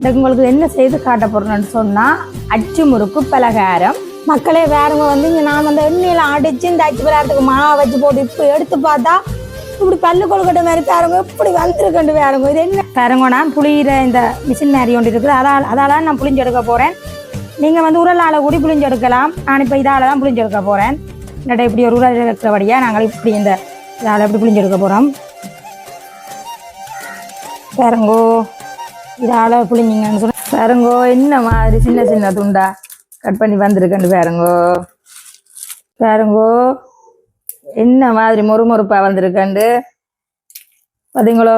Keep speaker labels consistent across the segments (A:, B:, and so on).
A: இந்த உங்களுக்கு என்ன செய்து காட்ட போறேன்னு சொன்னா அச்சு முறுக்கு பலகாரம். மக்களே வேறவங்க வந்து இங்க நான் வந்து எண்ணெயில அடிச்சு இந்த அச்சு பலகாரத்துக்கு மாவை வச்சு போட்டு இப்போ எடுத்து பார்த்தா இப்படி பல்லு கொழுக்கட்டை மாதிரி பாருங்க இப்படி வந்துருக்கண்டு வேறவங்க இது என்ன? பாருங்க நான் புளியிற இந்த மிஷின் மாதிரி ஒன்று இருக்குது. அதால் அதால் நான் புளிஞ்சு எடுக்க போறேன். நீங்க வந்து உரலால கூடி புளிஞ்சு எடுக்கலாம். நான் இப்போ இதால தான் புளிஞ்சு எடுக்க போறேன். இல்லாட்டா இப்படி ஒரு உரல் இருக்கிறபடியா நாங்கள் இப்படி இந்த இதால் இப்படி புளிஞ்சு எடுக்க போறோம்? பாருங்கோ. இதால புளிஞ்சிங்கன்னு சொன்ன பாருங்கோ என்ன மாதிரி சின்ன சின்ன துண்டா கட் பண்ணி வந்திருக்கேன் பாருங்கோ. பாருங்கோ என்ன மாதிரி மொறுமொறுப்பா வந்திருக்கண்டு பார்த்தீங்களோ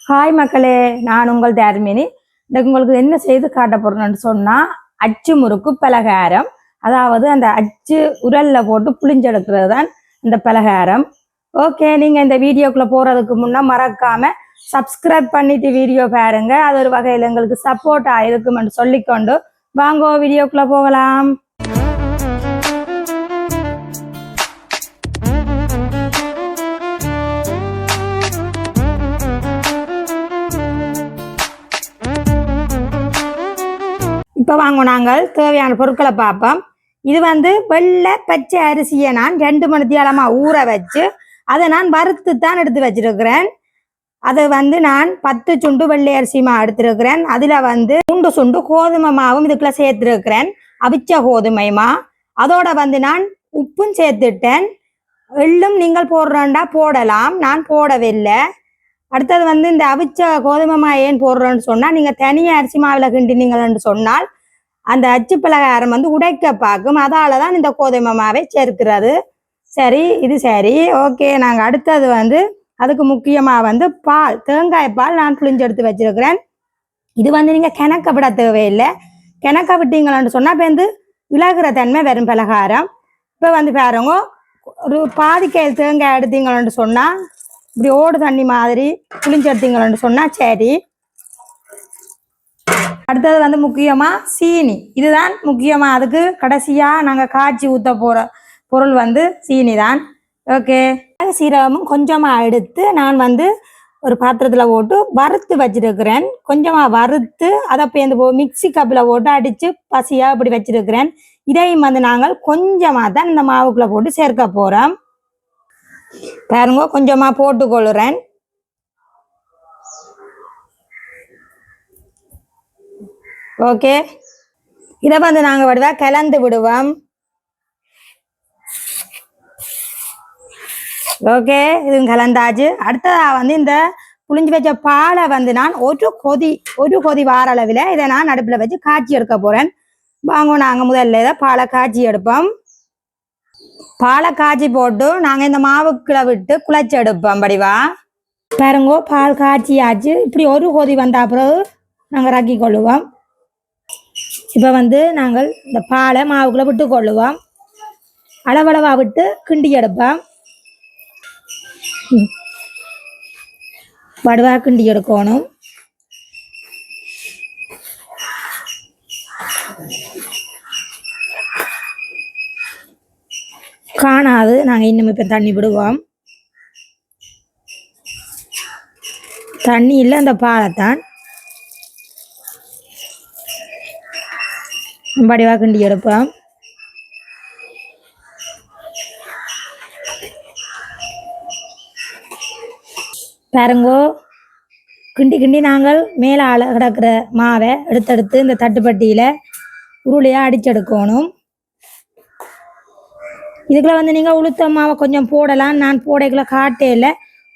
A: ஹாய் மக்களே நான் உங்கள் தர்மினி இன்னைக்கு உங்களுக்கு என்ன செய்து காட்ட போறேன்னு சொன்னால் அச்சு முறுக்கு பலகாரம். அதாவது அந்த அச்சு உரல்ல போட்டு புளிஞ்செடுக்கிறது தான் இந்த பலகாரம். ஓகே நீங்கள் இந்த வீடியோக்குள்ளே போகிறதுக்கு முன்னே மறக்காமல் சப்ஸ்கிரைப் பண்ணிட்டு வீடியோ பாருங்க. அது ஒரு வகையில் எங்களுக்கு சப்போர்ட்டா இருக்குமென்று சொல்லிக்கொண்டு வாங்கோ வீடியோக்குள்ள போகலாம். இப்போ வாங்க நாங்கள் தேவையான பொருட்களை பார்ப்போம். இது வந்து வெள்ளை பச்சை அரிசியை நான் ரெண்டு மணி தேலமாக ஊற வச்சு அதை நான் வறுத்து தான் எடுத்து வச்சிருக்கிறேன். அதை வந்து நான் பத்து சுண்டு வெள்ளை அரிசிமா எடுத்திருக்கிறேன். அதில் வந்து சுண்டு சுண்டு கோதுமை மாவும் இதுக்குள்ள சேர்த்துருக்கிறேன். அவிச்ச கோதுமை மா. அதோட வந்து நான் உப்பும் சேர்த்துட்டேன். எள்ளும் நீங்கள் போடுறேன்டா போடலாம். நான் போடவில்லை. அடுத்தது வந்து இந்த அவிச்ச கோதுமை மா ஏன் போடுறோன்னு சொன்னால் நீங்கள் தனியாக அரிசி மாவில் கிண்டினீங்கன்னு சொன்னால் அந்த அச்சு பலகாரம் வந்து உடைக்க பார்க்கும். அதால தான் இந்த கோதுமை மாவை சேர்க்கிறது. சரி இது சரி. ஓகே நாங்கள் அடுத்தது வந்து அதுக்கு முக்கியமாக வந்து பால் தேங்காய் பால் நான் புளிஞ்செடுத்து வச்சிருக்கிறேன். இது வந்து நீங்கள் கிணக்க விட தேவையில்லை. கிணக்க விட்டீங்களான்னு சொன்னால் இப்போ வந்து விலகிற தன்மை வெறும் பலகாரம். இப்போ வந்து பாருங்க ஒரு பாதி தேங்காய் எடுத்தீங்களான்னு சொன்னால் இப்படி ஓடு தண்ணி மாதிரி புளிஞ்செடுத்தீங்களான்னு சொன்னால் சரி. அடுத்தது வந்து முக்கியமாக சீனி. இதுதான் முக்கியமாக அதுக்கு கடைசியாக நாங்கள் காய்ச்சி ஊற்ற போகிற பொருள் வந்து சீனி தான் ஓகே. சீரகமும் கொஞ்சமாக எடுத்து நான் வந்து ஒரு பாத்திரத்தில் போட்டு வறுத்து வச்சிருக்கிறேன். கொஞ்சமாக வறுத்து அதை பேந்து போ மிக்ஸி கப்பில் போட்டு அடித்து பசியாக இப்படி வச்சிருக்கிறேன். இதையும் வந்து நாங்கள் கொஞ்சமாக தான் இந்த மாவுக்குள்ளே போட்டு சேர்க்க போகிறோம் பாருங்க கொஞ்சமாக போட்டுக்கொள்ளுறேன். ஓகே. இதை வந்து நாங்கள் விடுவா கலந்து விடுவோம். ஓகே இது கலந்தாச்சு. அடுத்ததா வந்து இந்த புளிஞ்சு வச்ச பாலை வந்து நான் ஒரு கொதி ஒரு கொதி வார அளவில் இதை நான் அடுப்பில் வச்சு காய்ச்சி எடுக்க போகிறேன் வாங்க நாங்கள் முதல்ல இதை பாலை காய்ச்சி எடுப்போம். பாலை காய்ச்சி போட்டு நாங்கள் இந்த மாவுக்குள்ள விட்டு குழச்சி எடுப்போம் படிவா. பாருங்கோ பால் காய்ச்சியாச்சு. இப்படி ஒரு கொதி வந்த பிறகு நாங்கள் ரக்கி கொள்ளுவோம். இப்போ வந்து நாங்கள் இந்த பாலை மாவுக்குள்ளே விட்டு கொள்ளுவோம். அளவளவாக விட்டு கிண்டி எடுப்போம். ம். வடுவா கிண்டி எடுக்கணும் காணாது நாங்கள் இன்னும் இப்போ தண்ணி விடுவோம் தண்ணி இல்லை அந்த பாலைத்தான் வடிவாக கிண்டி எடுப்போம் பாருங்கோ. கிண்டி கிண்டி நாங்கள் மேலே அழ கிடக்கிற மாவை எடுத்தெடுத்து இந்த தட்டுப்பட்டியில் உருளையாக அடிச்செடுக்கணும். இதுக்குள்ள வந்து நீங்கள் உளுத்தம் மாவை கொஞ்சம் போடலாம். நான் போடைக்குள்ள காட்டையில்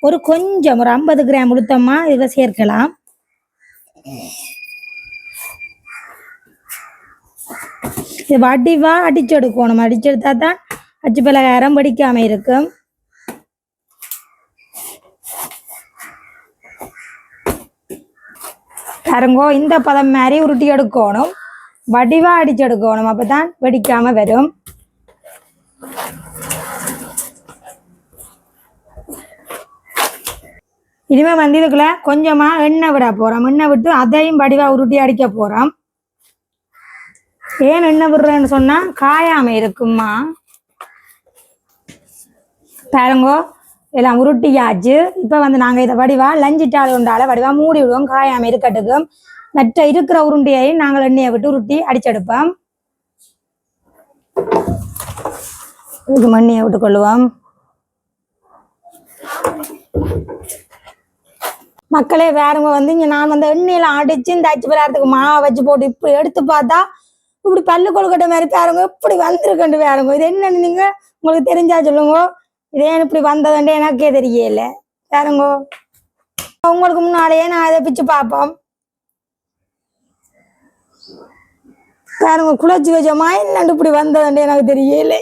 A: ஒரு கொஞ்சம் ஒரு ஐம்பது கிராம் உளுத்தம்மா இதில் சேர்க்கலாம். இது வடிவாக அடிச்செடுக்கணும். அடிச்செடுத்தா தான் அச்சு பலகாரம் வெடிக்காம இருக்கும். பாருங்கோ இந்த பதம் மாதிரி உருட்டி எடுக்கணும். வடிவா அடிச்சு எடுக்கணும் அப்பதான் வெடிக்காம வரும். இனிமேல் வந்து இதுக்குள்ள கொஞ்சமா எண்ணெய் விட போறோம். எண்ணெய் விட்டு அதையும் வடிவா உருட்டி அடிக்க போறோம். ஏன் எண்ணெய் விடுறேன்னு சொன்னா காயாம இருக்குமா பாருங்கோ எல்லாம் உருட்டியாச்சு. இப்போ வந்து நாங்கள் இதை வடிவா லஞ்சிட்டாள் உண்டால வடிவா மூடி விடுவோம். காயாம இருக்கட்டுக்கும். மற்ற இருக்கிற உருண்டியை நாங்கள் எண்ணெயை விட்டு உருட்டி அடிச்செடுப்போம். இதுக்கு மண்ணியை விட்டு கொள்ளுவோம். மக்களே வேறவங்க வந்து இங்க நான் வந்து எண்ணெயில அடிச்சு இந்த அச்சு பலாரத்துக்கு மாவை வச்சு போட்டு இப்படி எடுத்து பார்த்தா இப்படி பல்லு கொழுக்கட்டை மாதிரி பேரவங்க இப்படி வந்திருக்கண்டு வேறவங்க. இது என்னன்னு நீங்க உங்களுக்கு தெரிஞ்சா சொல்லுங்க. இதே இப்படி வந்ததுண்டு எனக்கே தெரியல. யாருங்கோ? உங்களுக்கு முன்னாலேயே நான் இதை பிச்சு பார்ப்போம். பாருங்க குளச்சி வச்சோமா என்னண்டு இப்படி வந்ததுண்டு எனக்கு தெரியல.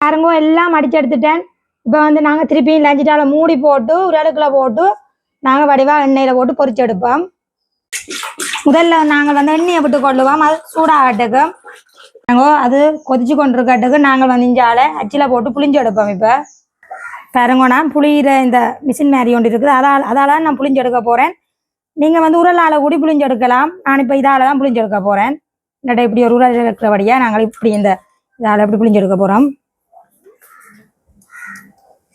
A: பாருங்க எல்லாம் மடிச்சு எடுத்துட்டேன். இப்போ வந்து நாங்கள் திருப்பியும் லஞ்சிட்டால மூடி போட்டு ஒரு போட்டு நாங்கள் வடிவா எண்ணெயில் போட்டு பொறிச்சு எடுப்போம். முதல்ல நாங்கள் வந்து எண்ணெயை விட்டு கொள்ளுவோம். அது சூடாகட்டுக்கு நாங்கள் அது கொதிச்சு கொண்டிருக்கட்டுக்கு நாங்கள் வந்து இஞ்சால அச்சில் போட்டு புளிஞ்சு எடுப்போம் இப்போ. பாருங்க புளியிற இந்த மிஷின் மாதிரி ஒன்று இருக்குது. அதால் அதால் நான் புளிஞ்சு எடுக்க போகிறேன் நீங்கள் வந்து உரலால் கூடி புளிஞ்சு எடுக்கலாம். நான் இப்போ இதால் தான் புளிஞ்சு எடுக்க போகிறேன் இல்லாட்டா இப்படி ஒரு உரல் இருக்கிறபடியாக நாங்கள் இப்படி இந்த இதால் இப்படி புளிஞ்சு எடுக்க போகிறோம்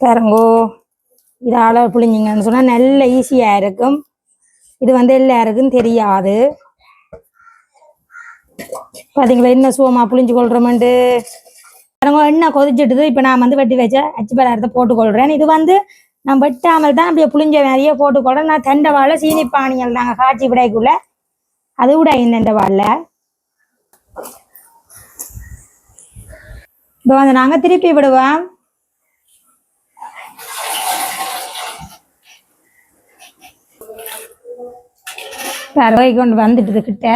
A: பாருங்கோ இதால் புளிஞ்சிங்கன்னு சொன்னால் நல்ல ஈஸியாக இருக்கும். இது வந்து எல்லாருக்கும் தெரியாது. பார்த்தீங்களா என்ன சுவமா புளிஞ்சு கொள்றோமெண்டு பாருங்க எண்ணெய் கொதிச்சிட்டுது. இப்போ நான் வந்து வெட்டி வச்ச அச்சு போட்டு போட்டுக்கொள்கிறேன் இது வந்து நான் வெட்டாமல் தான் அப்படியே புளிஞ்ச நிறைய போட்டுக்கொள்றேன் நான் தெண்டை வாழை சீனி பானிகள் நாங்கள் காய்ச்சி விடைக்குள்ள அது விட இந்த வாழில். இப்போ வந்து நாங்கள் திருப்பி விடுவோம். பறவை கொண்டு வந்துட்டு கிட்ட.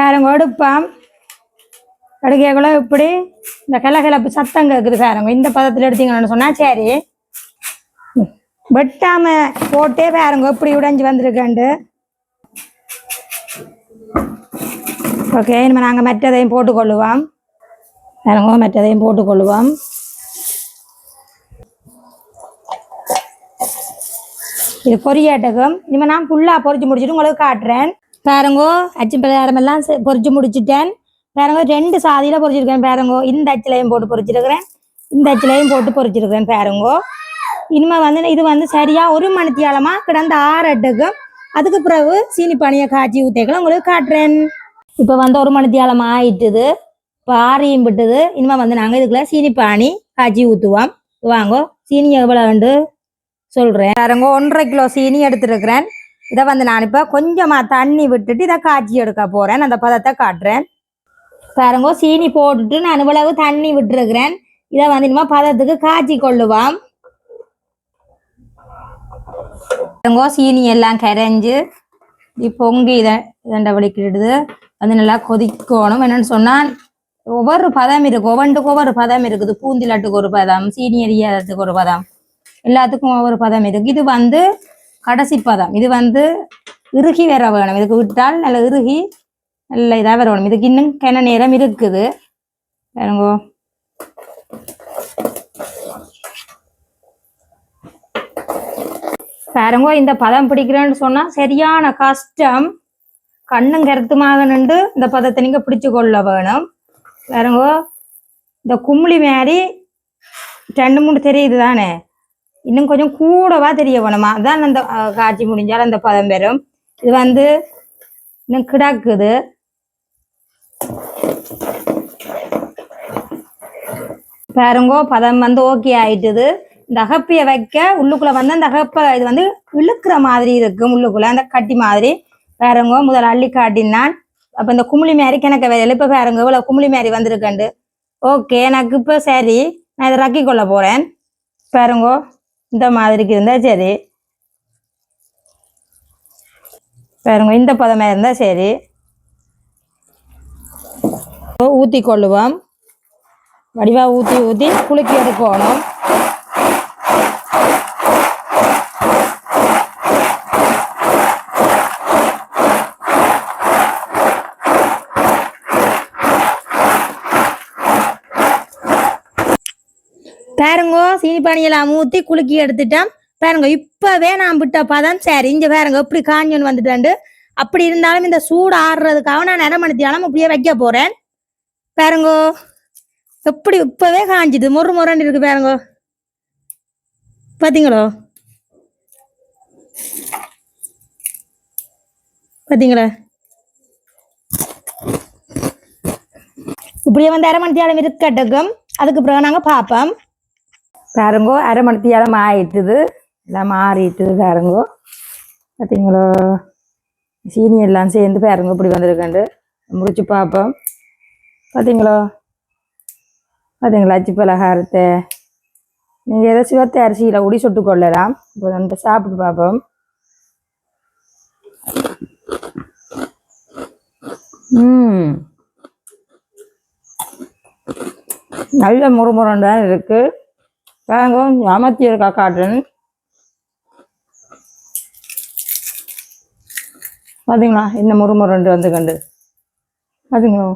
A: பாருங்க எடுப்பாம் எடுக்கைக்குள்ள இப்படி இந்த கிளகிளப்பு சத்தம் கேட்குது பாருங்க இந்த பதத்தில் எடுத்தீங்கன்னு சொன்னால் சரி. வெட்டாம போட்டே பாருங்க இப்படி உடைஞ்சு வந்திருக்கேன்ட்டு ஓகே இனிமேல் நாங்கள் மற்றதையும் போட்டுக்கொள்ளுவோம். பாருங்க மற்றதையும் போட்டுக்கொள்ளுவோம். இது பொரியாட்டகம் இனிமேல் நான் ஃபுல்லாக பொரிச்சு முடிச்சுட்டு உங்களுக்கு காட்டுறேன். பாருங்கோ அச்சு பலகாரம் எல்லாம் செ- பொரிச்சு முடிச்சிட்டேன். பாருங்க ரெண்டு சாதியில் பொரிச்சிருக்கேன் பாருங்கோ. இந்த அச்சிலையும் போட்டு பொரிச்சிருக்கிறேன் இந்த அச்சிலையும் போட்டு பொரிச்சிருக்கிறேன் பாருங்கோ. இனிமே வந்து இது வந்து சரியாக ஒரு மணித்தியாலமா கிடந்த ஆறட்டுக்கும் அதுக்கு பிறகு சீனி பானியை காய்ச்சி ஊற்றிக்கலாம் உங்களுக்கு காட்டுறேன். இப்போ வந்து ஒரு மணித்தியாலம் ஆயிட்டுது. இப்போ ஆறியும் விட்டுது. இனிமேல் வந்து நாங்கள் இதுக்குள்ள சீனி பானி காய்ச்சி ஊற்றுவோம் வாங்கோ சீனி எவ்வளோ உண்டு சொல்கிறேன் பாருங்க ஒன்றரை கிலோ சீனி எடுத்துருக்கிறேன். இதை வந்து நான் இப்போ கொஞ்சமாக தண்ணி விட்டுட்டு இதை காய்ச்சி எடுக்க போகிறேன் அந்த பதத்தை காட்டுறேன். பாருங்க சீனி போட்டுட்டு நான் இவ்வளவு தண்ணி விட்டுருக்கிறேன். இதை வந்து இனிமே பதத்துக்கு காய்ச்சி கொள்ளுவாம். பாருங்க சீனி எல்லாம் கரைஞ்சு இப்படி பொங்கி இதை இதண்ட வலிக்கிடுது வந்து நல்லா கொதிக்கணும். என்னன்னு சொன்னால் ஒவ்வொரு பதம் இருக்கு. ஒவ்வொன்றுக்கு ஒவ்வொரு பதம் இருக்குது. பூந்திலட்டுக்கு ஒரு பதம் சீனி எரியாததுக்கு ஒரு பதம். எல்லாத்துக்கும் ஒவ்வொரு பதம் இருக்கு. இது வந்து கடைசி பதம். இது வந்து இறுகி வேற வேணும். இதுக்கு விட்டால் நல்ல இறுகி நல்ல இதாக வேற வேணும். இதுக்கு இன்னும் கிண நேரம் இருக்குது. பாருங்கோ. பாருங்கோ இந்த பதம் பிடிக்கிறேன்னு சொன்னா சரியான கஷ்டம். கண்ணும் கருத்துமாக நின்று இந்த பதத்தை நீங்க பிடிச்சு கொள்ள வேணும். பாருங்கோ இந்த கும்ளி மாதிரி ரெண்டு மூணு தெரியுது தானே? இன்னும் கொஞ்சம் கூடவா தெரிய போனோமா அதான் அந்த காட்சி முடிஞ்சால் அந்த பதம் பெறும். இது வந்து இன்னும் கிடக்குது. பாருங்கோ பதம் வந்து ஓகே ஆயிட்டுது. இந்த அகப்பியை வைக்க உள்ளுக்குள்ள வந்து அந்த அகப்பை இது வந்து இழுக்கிற மாதிரி இருக்கும் உள்ளுக்குள்ள அந்த கட்டி மாதிரி. பாருங்கோ முதல் அள்ளி காட்டினான். அப்ப இந்த குமிழி மாதிரி கிணக்க வேலையில இப்ப பாருங்க இவ்வளோ குமிழி மாதிரி வந்திருக்கண்டு. ஓகே எனக்கு இப்போ சரி நான் இதை ரக்கி கொள்ள போறேன். பாருங்கோ. இந்த மாதிரிக்கு இருந்தால் சரி. பாருங்க இந்த பதமாக இருந்தால் சரி. ஊற்றி கொள்ளுவோம். வடிவாக ஊற்றி ஊற்றி குலுக்கி எடுக்கணும். பாருங்கோ சீனி ஊற்றி குலுக்கி எடுத்துட்டேன். பாருங்க இப்பவே நான் விட்ட பதம் சரி. இங்க பாருங்க எப்படி காஞ்சோன்னு வந்துட்டாண்டு. அப்படி இருந்தாலும் இந்த சூடு ஆடுறதுக்காக நான் நிறமணித்தாலும் அப்படியே வைக்க போறேன். பாருங்கோ எப்படி இப்பவே காஞ்சுது. மொறு மொரண்டு இருக்கு பாருங்கோ. பார்த்தீங்களோ பார்த்தீங்களா இப்படியே வந்து அரை மணி தேலம் இருக்கட்டுக்கும் அதுக்கு பிறகு நாங்கள் பார்ப்போம். பாருங்கோ அரை மணி மாறிட்டுது. எல்லாம் மாறிட்டுது பாருங்கோ. பார்த்தீங்களோ சீனி எல்லாம் சேர்ந்து பாருங்க இப்படி வந்திருக்கண்டு முடிச்சு பார்ப்போம் பார்த்தீங்களோ பார்த்தீங்களா அச்சு பலகாரத்தை? நீங்கள் ஏதோ சிவத்த அரிசியில் உடி சுட்டு கொள்ளலாம். இப்போ நம்ம சாப்பிட்டு பார்ப்போம் நல்ல முறுமுறன் தான் இருக்குது வாங்க அமர்த்தி இருக்கா காட்டன் பார்த்தீங்களா என்ன முறுமுறுண்டு வந்து கண்டு. பார்த்தீங்களா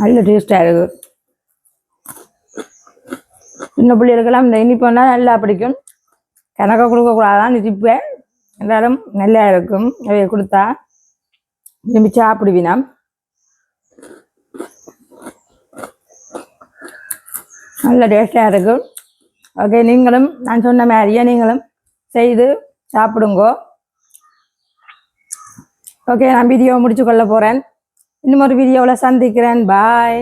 A: நல்ல டேஸ்டாக இருக்கு. சின்ன பிள்ளைகளுக்கெல்லாம் இந்த இனிப்புன்னா நல்லா பிடிக்கும். கணக்க கொடுக்கக்கூடாதான் இனிப்பேன் எல்லாரும் நல்லா இருக்கும். அவைய கொடுத்தா விரும்பி சாப்பிடுவினா நல்ல டேஸ்டாக இருக்கும் ஓகே நீங்களும் நான் சொன்ன மாதிரியே நீங்களும் செய்து சாப்பிடுங்கோ. ஓகே நான் வீடியோ முடிச்சு கொள்ள போகிறேன் இன்னும் ஒரு வீடியோவில் சந்திக்கிறேன். பாய்